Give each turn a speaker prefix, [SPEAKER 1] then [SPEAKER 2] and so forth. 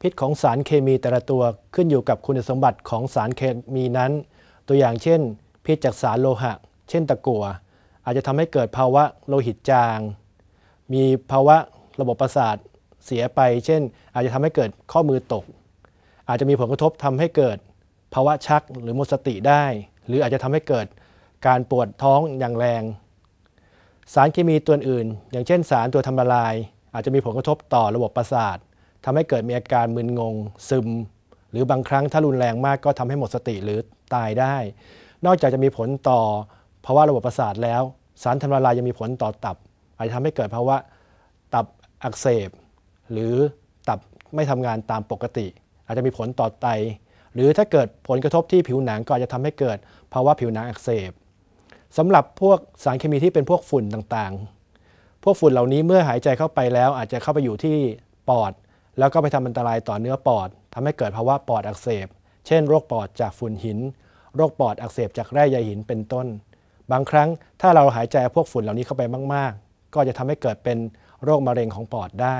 [SPEAKER 1] พิษของสารเคมีแต่ละตัวขึ้นอยู่กับคุณสมบัติของสารเคมีนั้น ตัวอย่างเช่น พิษจากสารโลหะ เช่นตะกั่วอาจจะทำให้เกิดภาวะโลหิตจาง มีภาวะระบบประสาทเสียไป เช่น อาจจะทำให้เกิดข้อมือตก อาจจะมีผลกระทบทำให้เกิดภาวะชักหรือหมดสติได้ หรืออาจจะทำให้เกิดการปวดท้องอย่างแรง สารเคมีตัวอื่น อย่างเช่นสารตัวทำละลาย อาจจะมีผลกระทบต่อระบบประสาท ทำให้เกิดมีอาการมึนงง ซึม หรือบางครั้งถ้ารุนแรงมากก็ทำให้หมดสติหรือตายได้ นอกจากจะมีผลต่อภาวะระบบประสาทแล้ว สารทำละลายยังมีผลต่อตับ อาจจะทำให้เกิดภาวะตับอักเสบ หรือตับไม่ทำงานตามปกติ อาจจะมีผลต่อไต หรือถ้าเกิดผลกระทบที่ผิวหนังก็อาจจะทำให้เกิดภาวะผิวหนังอักเสบสำหรับพวกสารเคมีที่เป็นพวกฝุ่นต่างๆ พวกฝุ่นเหล่านี้เมื่อหายใจเข้าไปแล้ว อาจจะเข้าไปอยู่ที่ปอด แล้วก็ไปทำอันตรายต่อเนื้อปอดทำให้เกิดภาวะปอดอักเสบ เช่น โรคปอดจากฝุ่นหิน โรคปอดอักเสบจากแร่ใยหินเป็นต้น บางครั้งถ้าเราหายใจพวกฝุ่นเหล่านี้เข้าไปมาก ๆ ก็จะทำให้เกิดเป็นโรคมะเร็งของปอดได้